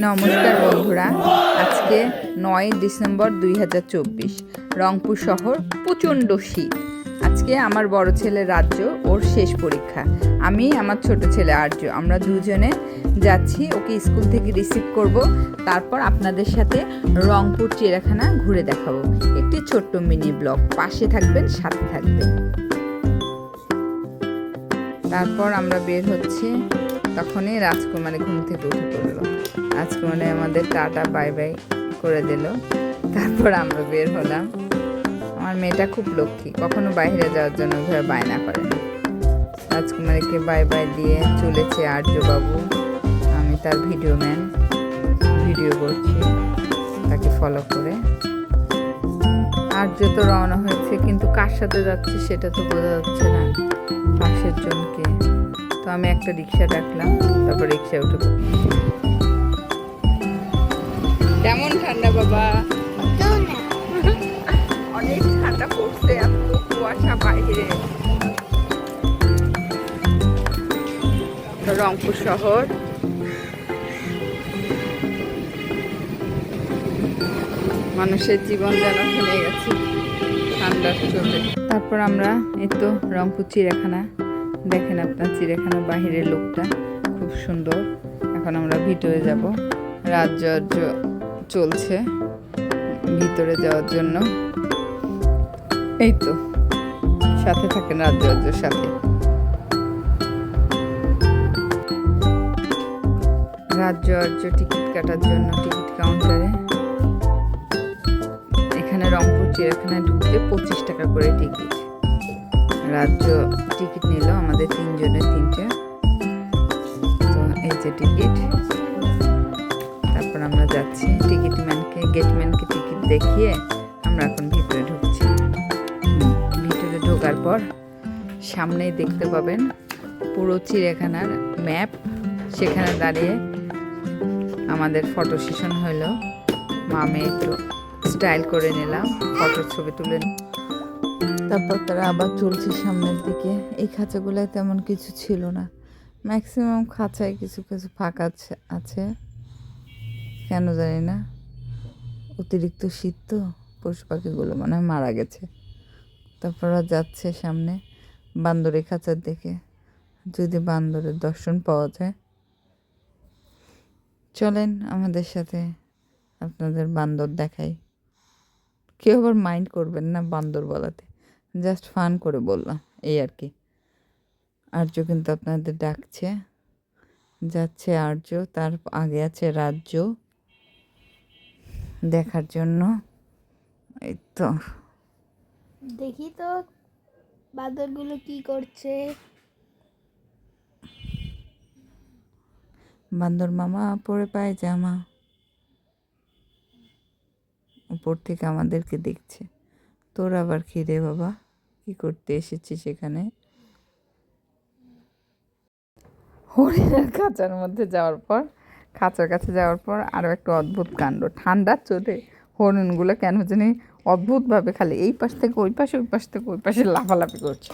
নমস্কার বন্ধুরা। আজকে নয় ডিসেম্বর দুই হাজার চব্বিশ, রংপুর শহর প্রচণ্ড শীত। আজকে আমার বড় ছেলে রাজ্য, ওর শেষ পরীক্ষা। আমি, আমার ছোট ছেলে আর্য, আমরা দুজনে যাচ্ছি, ওকে স্কুল থেকে রিসিভ করব, তারপর আপনাদের সাথে রংপুর চিড়িয়াখানা ঘুরে দেখাবো। একটি ছোট্ট মিনি ব্লগ, পাশে থাকবেন, সাথে থাকবেন। তারপর আমরা বের হচ্ছে। তখনই রাজকুমারী ঘুম থেকে উঠে পড়ল। রাজকুমারী আমাদের টাটা, বাই বাই করে দিল। তারপর আমরা বের হলাম। আমার মেয়েটা খুব লক্ষ্মী, কখনো বাইরে যাওয়ার জন্য ঘরে বায়না করে না। রাজকুমারীকে বাই বাই দিয়ে চলেছে আর্যবাবু। আমি তার ভিডিও ম্যান, ভিডিও করছি, তাকে ফলো করে। আর্য তো রওনা হয়েছে, কিন্তু কার সাথে যাচ্ছে সেটা তো বোঝা যাচ্ছে না। পাশের জনকে। তো আমি একটা রিক্সা ডাকলাম, তারপর রিক্সা উঠে। কেমন ঠান্ডা বাবা? অনেক ঠান্ডা পড়ছে এত কুয়াশা বাইরে। রংপুর শহর। মানুষের জীবন যেন থেমে গেছে। তারপর আমরা এই তো রংপুর চিড়িয়াখানা। দেখেন আপনার চিড়িয়াখানার বাহিরের লোকটা, খুব সুন্দর। এখন আমরা ভিতরে যাব। রাজ্য চলছে ভিতরে যাওয়ার জন্য। এই তো, সাথে থাকেন রাজ্য রাজ্যের সাথে। রাজ্য টিকিট কাটার জন্য টিকিট কাউন্টারে। এখানে রংপুর চিড়িয়াখানায় ঢুকতে পঁচিশ টাকা করে টিকিট রাজ্য টিকিট নিল আমাদের তিনজনের তিনটে। তো এই যে টিকিট তারপর আমরা যাচ্ছি টিকিট ম্যানকে গেটম্যানকে টিকিট দেখিয়ে আমরা এখন ভিতরে ঢুকছি। ভিতরে ঢোকার পর সামনেই দেখতে পাবেন পুরো চিড়িয়াখানার ম্যাপ সেখানে দাঁড়িয়ে আমাদের ফটো সেশন হলো মামে একটু স্টাইল করে নিলাম, ফটোর ছবি তুলে তারপর তারা আবার চলছে সামনের দিকে। এই খাঁচাগুলোয় তেমন কিছু ছিল না। ম্যাক্সিমাম খাঁচায় কিছু কিছু ফাঁকা আছে- কেন জানি না। অতিরিক্ত শীত তো, পশু পাখিগুলো মনে মারা গেছে। তারপর যাচ্ছে সামনে বান্দরের খাঁচার দিকে। যদি বান্দরের দর্শন পাওয়া যায়। চলেন আমাদের সাথে আপনাদের বান্দর দেখাই। কেউ আবার মাইন্ড করবেন না বান্দর বলাতে। জাস্ট ফান করে বললাম এই আর কি। আর্য কিন্তু আপনাদের ডাকছে। যাচ্ছে আর্য তার আগে আছে রাজ্য। দেখার জন্য। এই তো। দেখি তো বাদরগুলো কি করছে। বান্দর মামা পরে পায় জামা উপর থেকে আমাদেরকে দেখছে। তোর আবার কি রে বাবা? কি করতে এসেছিস সেখানে হরিণের খাঁচার মধ্যে যাওয়ার পর, খাঁচার কাছে যাওয়ার পর আরও একটা অদ্ভুত কাণ্ড। ঠান্ডার চোটে হরিণগুলো কেন জানি অদ্ভুতভাবে খালি এই পাশ থেকে ওই পাশে, ওই পাশ থেকে ওই পাশে লাফালাফি করছে।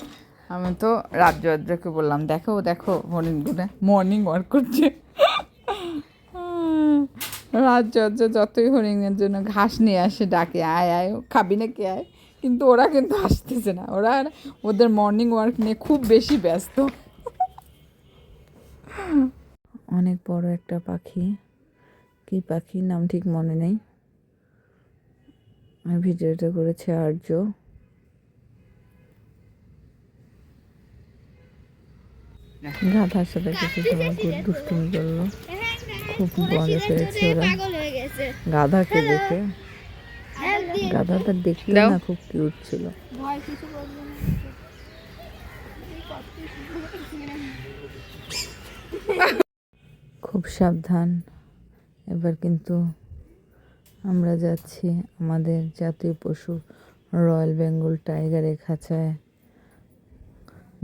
আমি তো রাজ্য রাজ্যকে বললাম, দেখো দেখো হরিণগুলো মর্নিং ওয়ার্ক করছে। রাজ্য যতই হরিণের জন্য ঘাস নিয়ে আসে, ডাকে, আয় আয়, খাবি না কে আয়। কিন্তু ওরা কিন্তু আসতেছে না। ওরা ওদের মর্নিং ওয়ার্ক নিয়ে খুব বেশি ব্যস্ত। অনেক বড় একটা পাখি। কি পাখি? নাম ঠিক মনে নেই। আমি ভিডিওটা করেছে আর্য। গাধার সাথে কিছু সময় দুষ্টুমি করল। খুব মজা পেয়েছে ওরা। পাগল হয়ে গেছে গাধাকে দেখে গাধাটা দেখতে না খুব কিউট ছিল। খুব সাবধান। এবার কিন্তু আমরা যাচ্ছি আমাদের জাতীয় পশু রয়্যাল বেঙ্গল টাইগারের খাঁচায়।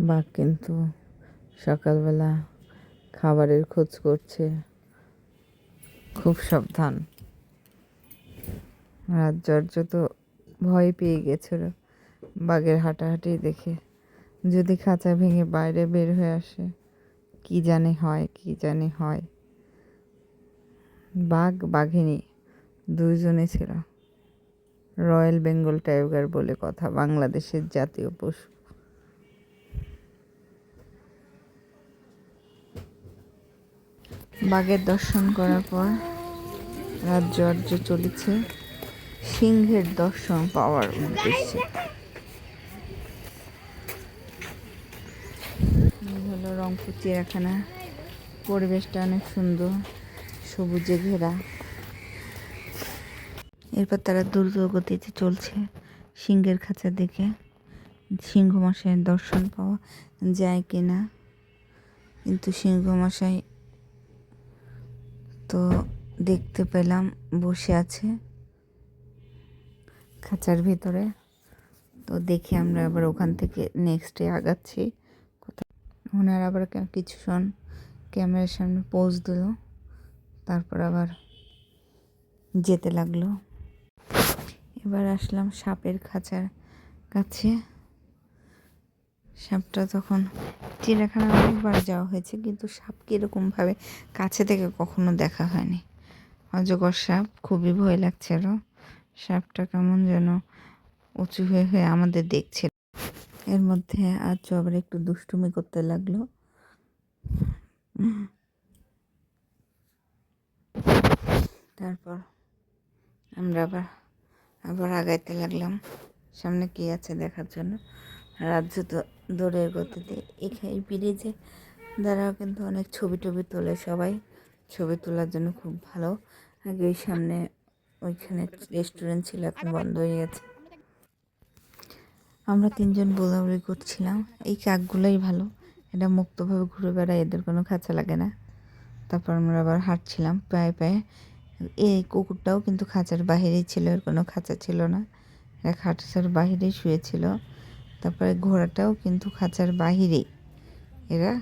বাঘ কিন্তু সকালবেলা খাবারের খোঁজ করছে। খুব সাবধান। রাজ্যর্য তো ভয় পেয়ে গেছিল বাঘের হাঁটাহাঁটি দেখে। যদি খাঁচা ভেঙে বাইরে বের হয়ে আসে, কি জানে হয়, কি জানে হয়। বাঘ বাঘিনী দুইজনে ছিল। রয়্যাল বেঙ্গল টাইগার বলে কথা, বাংলাদেশের জাতীয় পশু। বাঘের দর্শন করার পর রাজ্য চলেছে। সিংহের দর্শন পাওয়ার উদ্দেশ্যে। হলো রংপুর চিড়িয়াখানা। পরিবেশটা অনেক সুন্দর, সবুজে ঘেরা। এরপর তারা দ্রুত গতিতে চলছে সিংহের খাঁচা দেখে সিংহ মশাইয়ের দর্শন পাওয়া যায় কিনা? কিন্তু সিংহ মশাই তো দেখতে পেলাম বসে আছে খাঁচার ভিতরে। তো দেখে আমরা আবার ওখান থেকে নেক্সটে আগাচ্ছি। কোথাও ওনার আবার কিছুক্ষণ ক্যামেরার সামনে পোজ দিল। তারপর আবার যেতে লাগল। এবার আসলাম সাপের খাঁচার কাছে। সাপটা তখন চিড়িয়াখানা অনেকবার যাওয়া হয়েছে, কিন্তু সাপ কীরকমভাবে কাছে থেকে কখনো দেখা হয়নি। অজগর সাপ, খুবই ভয় লাগছে লাগছিল সাপটা কেমন যেন উঁচু হয়ে হয়ে আমাদের দেখছিল এর মধ্যে আজ আবার একটু দুষ্টুমি করতে লাগল। তারপর আমরা আবার আবার আগাইতে লাগলাম। সামনে কি আছে দেখার জন্য? রাজ্য তো দৌড়ের গতিতে। এখানে ব্রিজে দ্বারাও কিন্তু অনেক ছবি টবি তোলে সবাই। ছবি তোলার জন্য খুব ভালো। আগে ওই সামনে ওইখানে রেস্টুরেন্ট ছিল, এখন বন্ধ হয়ে গেছে। আমরা তিনজন বোলাবলি করছিলাম। এই কাকগুলোই ভালো। এটা মুক্তভাবে ঘুরে বেড়ায়, এদের কোনো খাঁচা লাগে না। তারপর আমরা আবার হাঁটছিলাম পায়ে পায়ে। এই কুকুরটাও কিন্তু খাঁচার বাহিরেই ছিল, এর কোনো খাঁচা ছিল না। এরা খাঁচার বাহিরেই শুয়েছিল তারপরে ঘোড়াটাও কিন্তু খাঁচার বাহিরেই এরা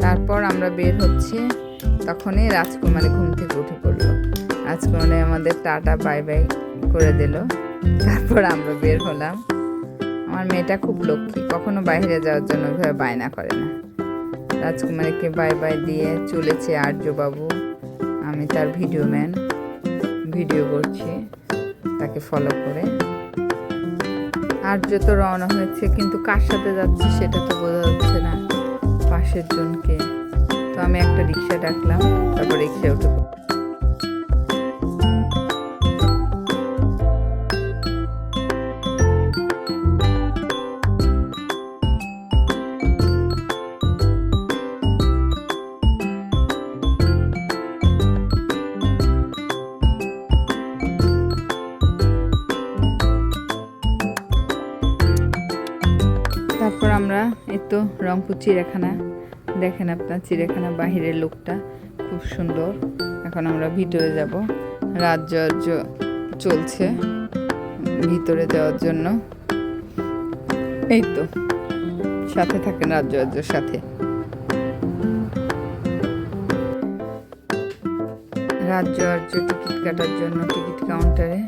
তারপর আমরা বের হচ্ছে। তখনই রাজকুমারী ঘুম থেকে উঠে পড়ল। রাজকুমারী আমাদের টাটা বাই বাই করে দিল। তারপর আমরা বের হলাম। আমার মেয়েটা খুব লক্ষ্মী। কখনো বাইরে যাওয়ার জন্য ওইভাবে বায়না করে না। রাজকুমারীকে বাই বাই দিয়ে চলেছে আর্যবাবু। আমি তার ভিডিও ম্যান। ভিডিও করছি তাকে ফলো করে। আর্য তো রওনা হয়েছে, কিন্তু কার সাথে যাচ্ছে সেটা তো বোঝা যাচ্ছে না। পাশের জনকে। তো আমি একটা রিক্সা ডাকলাম, তারপর রিক্সায় উঠে রংপুর চিড়িয়াখানা। দেখেন আপনার চিড়িয়াখানা বাহিরের লোকটা, খুব সুন্দর। এখন আমরা ভিতরে যাব। রাজ্য চলছে ভিতরে যাওয়ার জন্য। এই তো, সাথে থাকেন রাজ্য আর্যর সাথে। রাজ্য টিকিট কাটার জন্য টিকিট কাউন্টারে।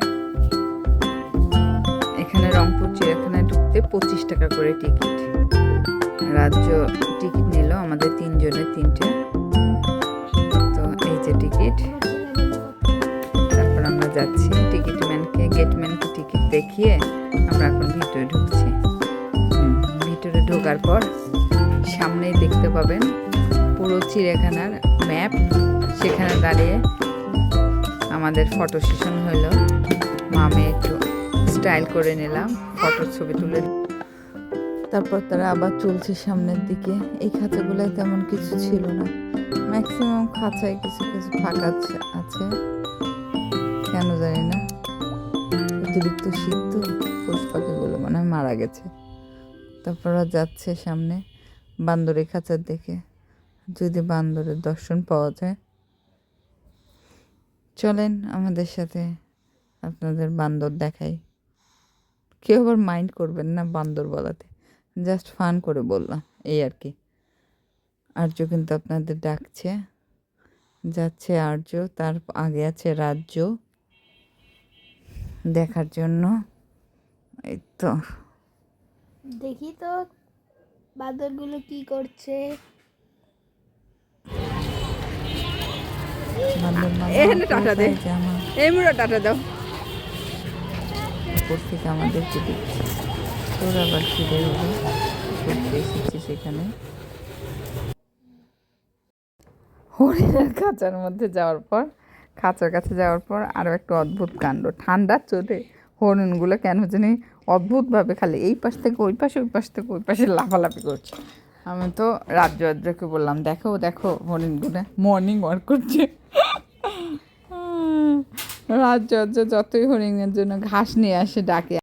এখানে রংপুর চিড়িয়াখানায় ঢুকতে পঁচিশ টাকা করে টিকিট। রাজ্য টিকিট নিল, আমাদের তিনজনের তিনটে। তো এই যে টিকিট, তারপর আমরা যাচ্ছি টিকিট ম্যানকে গেটম্যানকে টিকিট দেখিয়ে আমরা এখন ভিতরে ঢুকছি। ভিতরে ঢোকার পর সামনেই দেখতে পাবেন পুরো চিড়িয়াখানার ম্যাপ। সেখানে দাঁড়িয়ে আমাদের ফটো সেশন হলো। মামে একটু স্টাইল করে নিলাম, ফটোর ছবি তুলে তারপর তারা আবার চলছে সামনের দিকে। এই খাঁচাগুলোয় তেমন কিছু ছিল না। ম্যাক্সিমাম খাঁচায় কিছু কিছু ফাঁকা আছে- কেন জানি না। অতিরিক্ত শীত তো পশু মনে মারা গেছে। তারপর যাচ্ছে সামনে বান্দরের খাঁচার দেখে যদি বান্দরের দর্শন পাওয়া যায়। চলেন আমাদের সাথে আপনাদের বান্দর দেখাই। কেউ আবার মাইন্ড করবেন না বান্দর বলাতে। জাস্ট ফান করে বললাম এই আর কি। আর্য কিন্তু আপনাদের ডাকছে যাচ্ছে আর্য তার আগে আছে রাজ্য দেখার জন্য। এই তো। দেখি তো বাদরগুলো কি করছে। টাটা দে। কোথায় এই মুড়ো টাটা দাও। উপর থেকে আমাদেরকে দিচ্ছে আবার হবে হরিণের খাঁচার মধ্যে যাওয়ার পর, খাঁচার কাছে যাওয়ার পর আরও একটা অদ্ভুত কাণ্ড। ঠান্ডার চোটে হরিণগুলো কেন জানি অদ্ভুতভাবে খালি এই পাশ থেকে ওই পাশে, ওই পাশ থেকে ওই পাশে লাফালাফি করছে। আমি তো রাজ্য রাজ্যকে বললাম, দেখো দেখো হরিণগুলো মর্নিং ওয়াক করছে। রাজ্য যতই হরিণের জন্য ঘাস নিয়ে আসে, ডাকে।